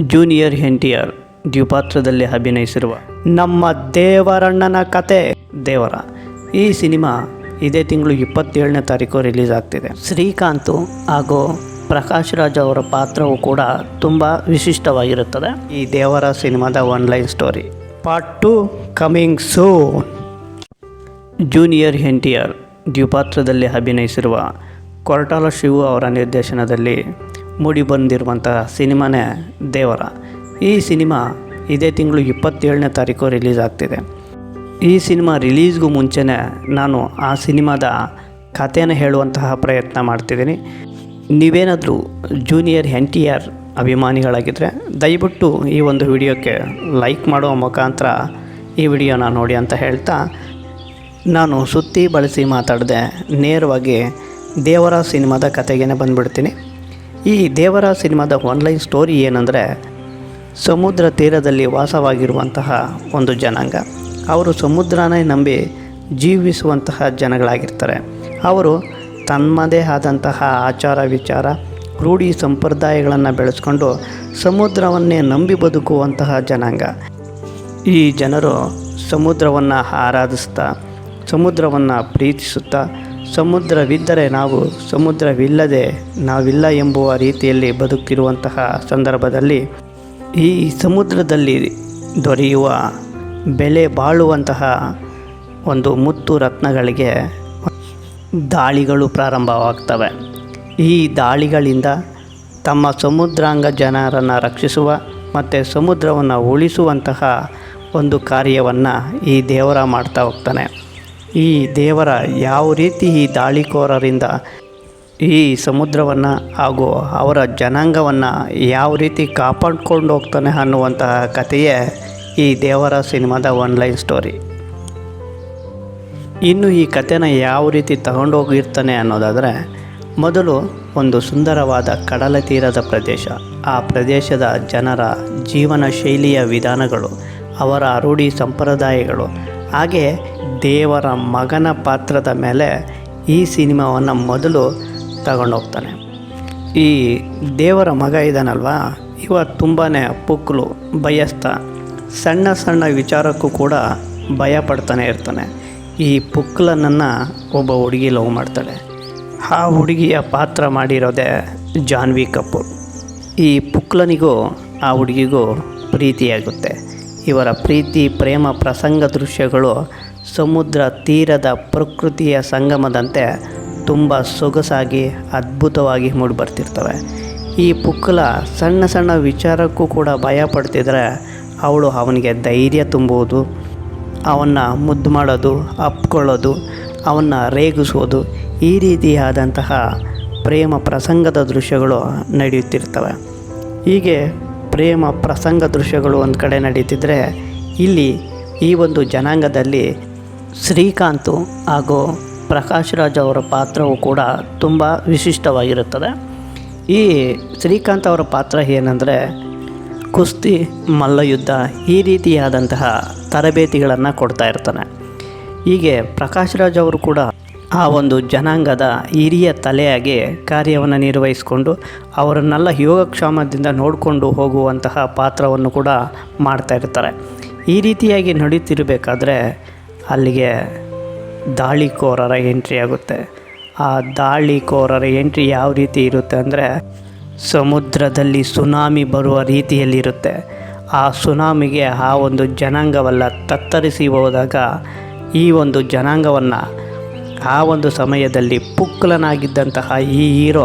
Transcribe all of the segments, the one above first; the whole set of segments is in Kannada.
ಜೂನಿಯರ್ ಎನ್ ಟಿ ಆರ್ ದ್ವಿಪಾತ್ರದಲ್ಲಿ ಅಭಿನಯಿಸಿರುವ ನಮ್ಮ ದೇವರಣ್ಣನ ಕತೆ ದೇವರ. ಈ ಸಿನಿಮಾ ಇದೇ ತಿಂಗಳು ಇಪ್ಪತ್ತೇಳನೇ ತಾರೀಕು ರಿಲೀಸ್ ಆಗ್ತಿದೆ. ಶ್ರೀಕಾಂತ್ ಹಾಗೂ ಪ್ರಕಾಶ್ ರಾಜ್ ಅವರ ಪಾತ್ರವು ಕೂಡ ತುಂಬ ವಿಶಿಷ್ಟವಾಗಿರುತ್ತದೆ. ಈ ದೇವರ ಸಿನಿಮಾದ one line story part two coming soon. Junior N T R ದ್ವಿಪಾತ್ರದಲ್ಲಿ ಅಭಿನಯಿಸಿರುವ ಕೊರಟಾಲ ಶಿವು ಅವರ ನಿರ್ದೇಶನದಲ್ಲಿ ಮೂಡಿಬಂದಿರುವಂತಹ ಸಿನಿಮಾನೇ ದೇವರ. ಈ ಸಿನಿಮಾ ಇದೇ ತಿಂಗಳು ಇಪ್ಪತ್ತೇಳನೇ ತಾರೀಕು ರಿಲೀಸ್ ಆಗ್ತಿದೆ. ಈ ಸಿನಿಮಾ ರಿಲೀಸ್ಗೂ ಮುಂಚೆನೇ ನಾನು ಆ ಸಿನಿಮಾದ ಕಥೆಯನ್ನು ಹೇಳುವಂತಹ ಪ್ರಯತ್ನ ಮಾಡ್ತಿದ್ದೀನಿ. ನೀವೇನಾದರೂ ಜೂನಿಯರ್ ಎನ್ ಟಿ ಆರ್ ಅಭಿಮಾನಿಗಳಾಗಿದ್ದರೆ ದಯವಿಟ್ಟು ಈ ಒಂದು ವಿಡಿಯೋಕ್ಕೆ ಲೈಕ್ ಮಾಡುವ ಮುಖಾಂತರ ಈ ವಿಡಿಯೋನ ನೋಡಿ ಅಂತ ಹೇಳ್ತಾ ನಾನು ಸುತ್ತಿ ಬಳಸಿ ಮಾತಾಡದೆ ನೇರವಾಗಿ ದೇವರ ಸಿನಿಮಾದ ಕತೆಗೇ ಬಂದುಬಿಡ್ತೀನಿ. ಈ ದೇವರ ಸಿನಿಮಾದ ಆನ್ಲೈನ್ ಸ್ಟೋರಿ ಏನಂದರೆ ಸಮುದ್ರ ತೀರದಲ್ಲಿ ವಾಸವಾಗಿರುವಂತಹ ಒಂದು ಜನಾಂಗ. ಅವರು ಸಮುದ್ರನೇ ನಂಬಿ ಜೀವಿಸುವಂತಹ ಜನಗಳಾಗಿರ್ತಾರೆ. ಅವರು ತಮ್ಮದೇ ಆದಂತಹ ಆಚಾರ ವಿಚಾರ, ರೂಢಿ ಸಂಪ್ರದಾಯಗಳನ್ನು ಬೆಳೆಸ್ಕೊಂಡು ಸಮುದ್ರವನ್ನೇ ನಂಬಿ ಬದುಕುವಂತಹ ಜನಾಂಗ. ಈ ಜನರು ಸಮುದ್ರವನ್ನು ಆರಾಧಿಸ್ತಾ, ಸಮುದ್ರವನ್ನು ಪ್ರೀತಿಸುತ್ತಾ ಸಮುದ್ರವಿದ್ದರೆ ನಾವು ಸಮುದ್ರವಿಲ್ಲದೆ ನಾವಿಲ್ಲ ಎಂಬುವ ರೀತಿಯಲ್ಲಿ ಬದುಕಿರುವಂತಹ ಸಂದರ್ಭದಲ್ಲಿ ಈ ಸಮುದ್ರದಲ್ಲಿ ದೊರೆಯುವ ಬೆಲೆ ಬಾಳುವಂತಹ ಒಂದು ಮುತ್ತು ರತ್ನಗಳಿಗೆ ದಾಳಿಗಳು ಪ್ರಾರಂಭವಾಗ್ತವೆ. ಈ ದಾಳಿಗಳಿಂದ ತಮ್ಮ ಸಮುದ್ರಾಂಗ ಜನರನ್ನು ರಕ್ಷಿಸುವ ಮತ್ತು ಸಮುದ್ರವನ್ನು ಉಳಿಸುವಂತಹ ಒಂದು ಕಾರ್ಯವನ್ನು ಈ ದೇವರ ಮಾಡ್ತಾ ಹೋಗ್ತಾನೆ. ಈ ದೇವರ ಯಾವ ರೀತಿ ಈ ದಾಳಿಕೋರರಿಂದ ಈ ಸಮುದ್ರವನ್ನು ಹಾಗೂ ಅವರ ಜನಾಂಗವನ್ನು ಯಾವ ರೀತಿ ಕಾಪಾಡ್ಕೊಂಡು ಹೋಗ್ತಾನೆ ಅನ್ನುವಂತಹ ಕಥೆಯೇ ಈ ದೇವರ ಸಿನಿಮಾದ ಒನ್ಲೈನ್ ಸ್ಟೋರಿ. ಇನ್ನು ಈ ಕಥೆನ ಯಾವ ರೀತಿ ತಗೊಂಡೋಗಿರ್ತಾನೆ ಅನ್ನೋದಾದರೆ, ಮೊದಲು ಒಂದು ಸುಂದರವಾದ ಕಡಲ ತೀರದ ಪ್ರದೇಶ, ಆ ಪ್ರದೇಶದ ಜನರ ಜೀವನ ಶೈಲಿಯ ವಿಧಾನಗಳು, ಅವರ ರೂಢಿ ಸಂಪ್ರದಾಯಗಳು ಹಾಗೆ ದೇವರ ಮಗನ ಪಾತ್ರದ ಮೇಲೆ ಈ ಸಿನಿಮಾವನ್ನು ಮೊದಲು ತಗೊಂಡೋಗ್ತಾನೆ. ಈ ದೇವರ ಮಗ ಇದ್ದಾನಲ್ವಾ ಇವ ತುಂಬಾ ಪುಕ್ಕಲು ಬಯಸ್ತ. ಸಣ್ಣ ಸಣ್ಣ ವಿಚಾರಕ್ಕೂ ಕೂಡ ಭಯ ಪಡ್ತಾನೆ ಇರ್ತಾನೆ. ಈ ಪುಕ್ಲನನ್ನು ಒಬ್ಬ ಹುಡುಗಿ ಲವ್ ಮಾಡ್ತಾಳೆ. ಆ ಹುಡುಗಿಯ ಪಾತ್ರ ಮಾಡಿರೋದೇ ಜಾನ್ವಿ ಕಪೂರ್. ಈ ಪುಕ್ಲನಿಗೂ ಆ ಹುಡುಗಿಗೂ ಪ್ರೀತಿಯಾಗುತ್ತೆ. ಇವರ ಪ್ರೀತಿ, ಪ್ರೇಮ, ಪ್ರಸಂಗ ದೃಶ್ಯಗಳು ಸಮುದ್ರ ತೀರದ ಪ್ರಕೃತಿಯ ಸಂಗಮದಂತೆ ತುಂಬ ಸೊಗಸಾಗಿ, ಅದ್ಭುತವಾಗಿ ಮೂಡಿಬರ್ತಿರ್ತವೆ. ಈ ಪುಕ್ಕಲ ಸಣ್ಣ ಸಣ್ಣ ವಿಚಾರಕ್ಕೂ ಕೂಡ ಭಯ ಪಡ್ತಿದ್ರೆ ಅವಳು ಅವನಿಗೆ ಧೈರ್ಯ ತುಂಬುವುದು, ಅವನ್ನ ಮುದ್ದು ಮಾಡೋದು, ಅಪ್ಕೊಳ್ಳೋದು, ಅವನ್ನ ರೇಗಿಸೋದು, ಈ ರೀತಿಯಾದಂತಹ ಪ್ರೇಮ ಪ್ರಸಂಗದ ದೃಶ್ಯಗಳು ನಡೆಯುತ್ತಿರ್ತವೆ. ಹೀಗೆ ಪ್ರೇಮ ಪ್ರಸಂಗ ದೃಶ್ಯಗಳು ಒಂದು ಕಡೆ ನಡೀತಿದ್ರೆ ಇಲ್ಲಿ ಈ ಒಂದು ಜನಾಂಗದಲ್ಲಿ ಶ್ರೀಕಾಂತ್ ಹಾಗೂ ಪ್ರಕಾಶ್ ರಾಜ್ ಅವರ ಪಾತ್ರವು ಕೂಡ ತುಂಬ ವಿಶಿಷ್ಟವಾಗಿರುತ್ತದೆ. ಈ ಶ್ರೀಕಾಂತ್ ಅವರ ಪಾತ್ರ ಏನಂದರೆ ಕುಸ್ತಿ, ಮಲ್ಲಯುದ್ಧ ಈ ರೀತಿಯಾದಂತಹ ತರಬೇತಿಗಳನ್ನು ಕೊಡ್ತಾ ಇರ್ತಾನೆ. ಹೀಗೆ ಪ್ರಕಾಶ್ ರಾಜ್ ಅವರು ಕೂಡ ಆ ಒಂದು ಜನಾಂಗದ ಹಿರಿಯ ತಲೆಯಾಗಿ ಕಾರ್ಯವನ್ನು ನಿರ್ವಹಿಸಿಕೊಂಡು ಅವರನ್ನೆಲ್ಲ ಯೋಗಕ್ಷಾಮದಿಂದ ನೋಡಿಕೊಂಡು ಹೋಗುವಂತಹ ಪಾತ್ರವನ್ನು ಕೂಡ ಮಾಡ್ತಾ ಇರ್ತಾರೆ. ಈ ರೀತಿಯಾಗಿ ನಡೀತಿರಬೇಕಾದ್ರೆ ಅಲ್ಲಿಗೆ ದಾಳಿಕೋರರ ಎಂಟ್ರಿ ಆಗುತ್ತೆ. ಆ ದಾಳಿಕೋರರ ಎಂಟ್ರಿ ಯಾವ ರೀತಿ ಇರುತ್ತೆ ಅಂದರೆ ಸಮುದ್ರದಲ್ಲಿ ಸುನಾಮಿ ಬರುವ ರೀತಿಯಲ್ಲಿರುತ್ತೆ. ಆ ಸುನಾಮಿಗೆ ಆ ಒಂದು ಜನಾಂಗವೆಲ್ಲ ತತ್ತರಿಸಿ ಹೋದಾಗ ಈ ಒಂದು ಜನಾಂಗವನ್ನು ಆ ಒಂದು ಸಮಯದಲ್ಲಿ ಪುಕ್ಕಲನಾಗಿದ್ದಂತಹ ಈ ಹೀರೋ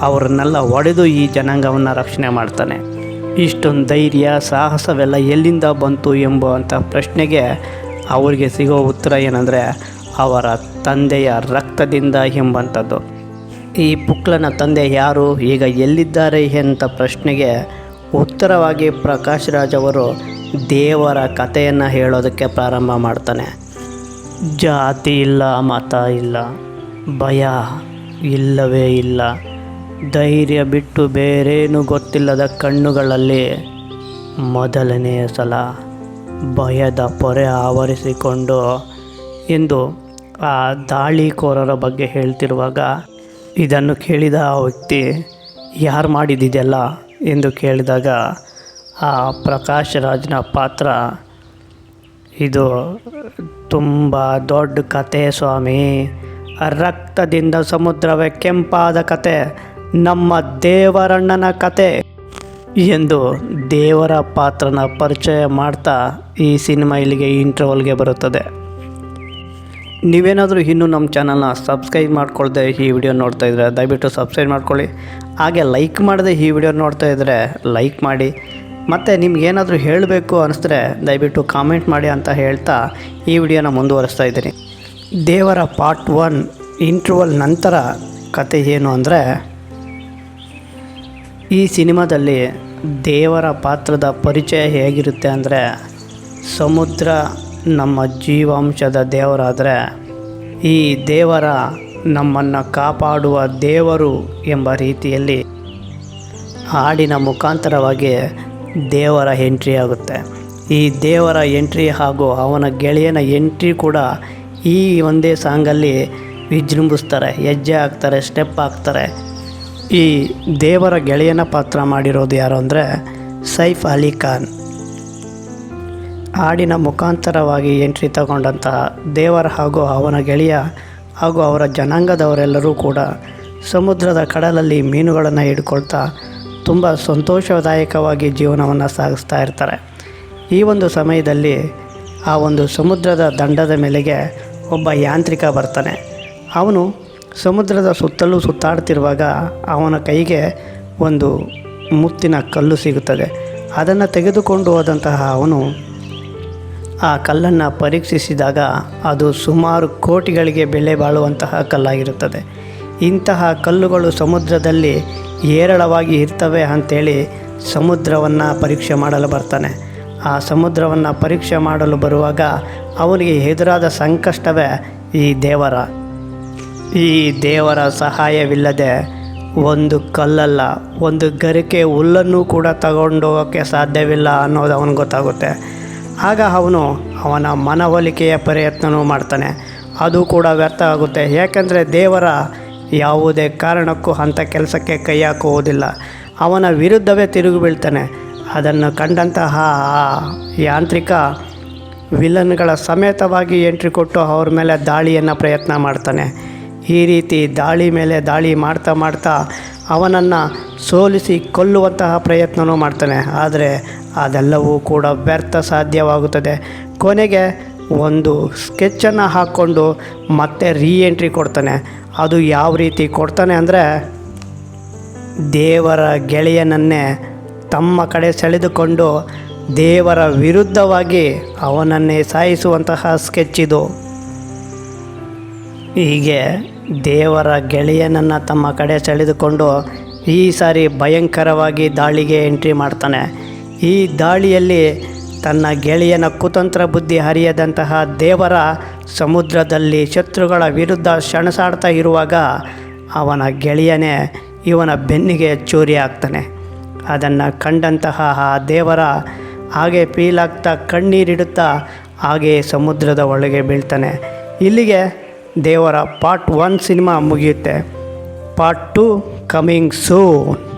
ಅವರನ್ನೆಲ್ಲ ಒಡೆದು ಈ ಜನಾಂಗವನ್ನು ರಕ್ಷಣೆ ಮಾಡ್ತಾನೆ. ಇಷ್ಟೊಂದು ಧೈರ್ಯ, ಸಾಹಸವೆಲ್ಲ ಎಲ್ಲಿಂದ ಬಂತು ಎಂಬುವಂಥ ಪ್ರಶ್ನೆಗೆ ಅವರಿಗೆ ಸಿಗೋ ಉತ್ತರ ಏನಂದರೆ ಅವರ ತಂದೆಯ ರಕ್ತದಿಂದ ಎಂಬಂಥದ್ದು. ಈ ಪುಕ್ಲನ ತಂದೆ ಯಾರು, ಈಗ ಎಲ್ಲಿದ್ದಾರೆ ಅಂತ ಪ್ರಶ್ನೆಗೆ ಉತ್ತರವಾಗಿ ಪ್ರಕಾಶ್ ರಾಜ್ ಅವರು ದೇವರ ಕಥೆಯನ್ನು ಹೇಳೋದಕ್ಕೆ ಪ್ರಾರಂಭ ಮಾಡ್ತಾನೆ. ಜಾತಿ ಇಲ್ಲ, ಮತ ಇಲ್ಲ, ಭಯ ಇಲ್ಲವೇ ಇಲ್ಲ. ಧೈರ್ಯ ಬಿಟ್ಟು ಬೇರೇನು ಗೊತ್ತಿಲ್ಲದ ಕಣ್ಣುಗಳಲ್ಲಿ ಮೊದಲನೆಯ ಸಲ ಭಯದ ಪೊರೆ ಆವರಿಸಿಕೊಂಡು ಎಂದು ಆ ದಾಳಿಕೋರರ ಬಗ್ಗೆ ಹೇಳ್ತಿರುವಾಗ ಇದನ್ನು ಕೇಳಿದ ಆ ವ್ಯಕ್ತಿ, ಯಾರು ಮಾಡಿದ್ದಿದೆಯಲ್ಲ ಎಂದು ಕೇಳಿದಾಗ, ಆ ಪ್ರಕಾಶ್ ರಾಜ್ನ ಪಾತ್ರ ಇದು ತುಂಬ ದೊಡ್ಡ ಕತೆ ಸ್ವಾಮಿ. ರಕ್ತದಿಂದ ಸಮುದ್ರವೇ ಕೆಂಪಾದ ಕತೆ. ನಮ್ಮ ದೇವರಣ್ಣನ ಕತೆ. ಎಂದು ದೇವರ ಪಾತ್ರನ ಪರಿಚಯ ಮಾಡ್ತಾ ಈ ಸಿನಿಮಾ ಇಲ್ಲಿಗೆ ಇಂಟರ್ವಲ್ಗೆ ಬರುತ್ತದೆ. ನೀವೇನಾದರೂ ಇನ್ನೂ ನಮ್ಮ ಚಾನಲ್ನ ಸಬ್ಸ್ಕ್ರೈಬ್ ಮಾಡ್ಕೊಳ್ದೆ ಈ ವಿಡಿಯೋ ನೋಡ್ತಾ ಇದ್ದರೆ ದಯವಿಟ್ಟು ಸಬ್ಸ್ಕ್ರೈಬ್ ಮಾಡ್ಕೊಳ್ಳಿ. ಹಾಗೆ ಲೈಕ್ ಮಾಡದೆ ಈ ವಿಡಿಯೋ ನೋಡ್ತಾ ಇದ್ದರೆ ಲೈಕ್ ಮಾಡಿ. ಮತ್ತು ನಿಮ್ಗೇನಾದರೂ ಹೇಳಬೇಕು ಅನಿಸಿದ್ರೆ ದಯವಿಟ್ಟು ಕಾಮೆಂಟ್ ಮಾಡಿ ಅಂತ ಹೇಳ್ತಾ ಈ ವಿಡಿಯೋನ ಮುಂದುವರಿಸ್ತಾ ಇದ್ದೀನಿ. ದೇವರ ಪಾರ್ಟ್ ಒನ್ ಇಂಟ್ರವಲ್ ನಂತರ ಕತೆ ಏನು ಅಂದರೆ, ಈ ಸಿನಿಮಾದಲ್ಲಿ ದೇವರ ಪಾತ್ರದ ಪರಿಚಯ ಹೇಗಿರುತ್ತೆ ಅಂದರೆ, ಸಮುದ್ರ ನಮ್ಮ ಜೀವಾಂಶದ ದೇವರಾದರೆ, ಈ ದೇವರ ನಮ್ಮನ್ನು ಕಾಪಾಡುವ ದೇವರು ಎಂಬ ರೀತಿಯಲ್ಲಿ ಹಾಡಿನ ಮುಖಾಂತರವಾಗಿ ದೇವರ ಎಂಟ್ರಿ ಆಗುತ್ತೆ. ಈ ದೇವರ ಎಂಟ್ರಿ ಹಾಗೂ ಅವನ ಗೆಳೆಯನ ಎಂಟ್ರಿ ಕೂಡ ಈ ಒಂದೇ ಸಾಂಗಲ್ಲಿ ವಿಜೃಂಭಿಸ್ತಾರೆ, ಹೆಜ್ಜೆ ಹಾಕ್ತಾರೆ ಸ್ಟೆಪ್ ಹಾಕ್ತಾರೆ. ಈ ದೇವರ ಗೆಳೆಯನ ಪಾತ್ರ ಮಾಡಿರೋದು ಯಾರು ಅಂದರೆ ಸೈಫ್ ಅಲಿ ಖಾನ್. ಹಾಡಿನ ಮುಖಾಂತರವಾಗಿ ಎಂಟ್ರಿ ತಗೊಂಡಂತಹ ದೇವರ ಹಾಗೂ ಅವನ ಗೆಳೆಯ ಹಾಗೂ ಅವರ ಜನಾಂಗದವರೆಲ್ಲರೂ ಕೂಡ ಸಮುದ್ರದ ಕಡಲಲ್ಲಿ ಮೀನುಗಳನ್ನು ಹಿಡ್ಕೊಳ್ತಾ ತುಂಬ ಸಂತೋಷದಾಯಕವಾಗಿ ಜೀವನವನ್ನು ಸಾಗಿಸ್ತಾ ಇರ್ತಾರೆ. ಈ ಒಂದು ಸಮಯದಲ್ಲಿ ಆ ಒಂದು ಸಮುದ್ರದ ದಂಡದ ಮೇಲೆಗೆ ಒಬ್ಬ ಯಾಂತ್ರಿಕ ಬರ್ತಾನೆ. ಅವನು ಸಮುದ್ರದ ಸುತ್ತಲೂ ಸುತ್ತಾಡ್ತಿರುವಾಗ ಅವನ ಕೈಗೆ ಒಂದು ಮುತ್ತಿನ ಕಲ್ಲು ಸಿಗುತ್ತದೆ. ಅದನ್ನು ತೆಗೆದುಕೊಂಡು ಹೋದಂತಹ ಅವನು ಆ ಕಲ್ಲನ್ನು ಪರೀಕ್ಷಿಸಿದಾಗ ಅದು ಸುಮಾರು ಕೋಟಿಗಳಿಗೆ ಬೆಲೆ ಬಾಳುವಂತಹ ಕಲ್ಲಾಗಿರುತ್ತದೆ. ಇಂತಹ ಕಲ್ಲುಗಳು ಸಮುದ್ರದಲ್ಲಿ ಏರಳವಾಗಿ ಇರ್ತವೆ ಅಂಥೇಳಿ ಸಮುದ್ರವನ್ನು ಪರೀಕ್ಷೆ ಮಾಡಲು ಬರ್ತಾನೆ. ಆ ಸಮುದ್ರವನ್ನು ಪರೀಕ್ಷೆ ಮಾಡಲು ಬರುವಾಗ ಅವನಿಗೆ ಎದುರಾದ ಸಂಕಷ್ಟವೇ ಈ ದೇವರ. ಈ ದೇವರ ಸಹಾಯವಿಲ್ಲದೆ ಒಂದು ಕಲ್ಲಲ್ಲ, ಒಂದು ಗರಿಕೆ ಹುಲ್ಲನ್ನು ಕೂಡ ತಗೊಂಡು ಹೋಗೋಕ್ಕೆ ಸಾಧ್ಯವಿಲ್ಲ ಅನ್ನೋದು ಅವನಿಗೆ ಗೊತ್ತಾಗುತ್ತೆ. ಆಗ ಅವನು ಅವನ ಮನವೊಲಿಕೆಯ ಪ್ರಯತ್ನವೂ ಮಾಡ್ತಾನೆ. ಅದು ಕೂಡ ವ್ಯರ್ಥ ಆಗುತ್ತೆ. ಯಾಕೆಂದರೆ ದೇವರ ಯಾವುದೇ ಕಾರಣಕ್ಕೂ ಅಂಥ ಕೆಲಸಕ್ಕೆ ಕೈ ಹಾಕುವುದಿಲ್ಲ. ಅವನ ವಿರುದ್ಧವೇ ತಿರುಗಿ ಬೀಳ್ತಾನೆ. ಅದನ್ನು ಕಂಡಂತಹ ಯಾಂತ್ರಿಕ ವಿಲನ್ಗಳ ಸಮೇತವಾಗಿ ಎಂಟ್ರಿ ಕೊಟ್ಟು ಅವ್ರ ಮೇಲೆ ದಾಳಿಯನ್ನು ಪ್ರಯತ್ನ ಮಾಡ್ತಾನೆ. ಈ ರೀತಿ ದಾಳಿ ಮೇಲೆ ದಾಳಿ ಮಾಡ್ತಾ ಮಾಡ್ತಾ ಅವನನ್ನು ಸೋಲಿಸಿ ಕೊಲ್ಲುವಂತಹ ಪ್ರಯತ್ನವೂ ಮಾಡ್ತಾನೆ. ಆದರೆ ಅದೆಲ್ಲವೂ ಕೂಡ ವ್ಯರ್ಥ ಸಾಧ್ಯವಾಗುತ್ತದೆ. ಕೊನೆಗೆ ಒಂದು ಸ್ಕೆಚ್ಚನ್ನು ಹಾಕ್ಕೊಂಡು ಮತ್ತೆ ರೀ ಎಂಟ್ರಿ ಕೊಡ್ತಾನೆ. ಅದು ಯಾವ ರೀತಿ ಕೊಡ್ತಾನೆ ಅಂದರೆ, ದೇವರ ಗೆಳೆಯನನ್ನೇ ತಮ್ಮ ಕಡೆ ಸೆಳೆದುಕೊಂಡು ದೇವರ ವಿರುದ್ಧವಾಗಿ ಅವನನ್ನೇ ಸಾಯಿಸುವಂತಹ ಸ್ಕೆಚ್ ಇದು. ಹೀಗೆ ದೇವರ ಗೆಳೆಯನನ್ನು ತಮ್ಮ ಕಡೆ ಸೆಳೆದುಕೊಂಡು ಈ ಸಾರಿ ಭಯಂಕರವಾಗಿ ದಾಳಿಗೆ ಎಂಟ್ರಿ ಮಾಡ್ತಾನೆ. ಈ ದಾಳಿಯಲ್ಲಿ ತನ್ನ ಗೆಳೆಯನ ಕುತಂತ್ರ ಬುದ್ಧಿ ಹರಿಯದಂತಹ ದೇವರ ಸಮುದ್ರದಲ್ಲಿ ಶತ್ರುಗಳ ವಿರುದ್ಧ ಸೆಣಸಾಡ್ತಾ ಇರುವಾಗ ಅವನ ಗೆಳೆಯನೇ ಇವನ ಬೆನ್ನಿಗೆ ಚೂರಿ ಆಗ್ತಾನೆ. ಅದನ್ನು ಕಂಡಂತಹ ಆ ದೇವರ ಹಾಗೆ ಪೀಲಾಗ್ತಾ ಕಣ್ಣೀರಿಡುತ್ತಾ ಹಾಗೆ ಸಮುದ್ರದ ಒಳಗೆ ಬೀಳ್ತಾನೆ. ಇಲ್ಲಿಗೆ ದೇವರ ಪಾರ್ಟ್ ಒನ್ ಸಿನಿಮಾ ಮುಗಿಯುತ್ತೆ. Part two coming soon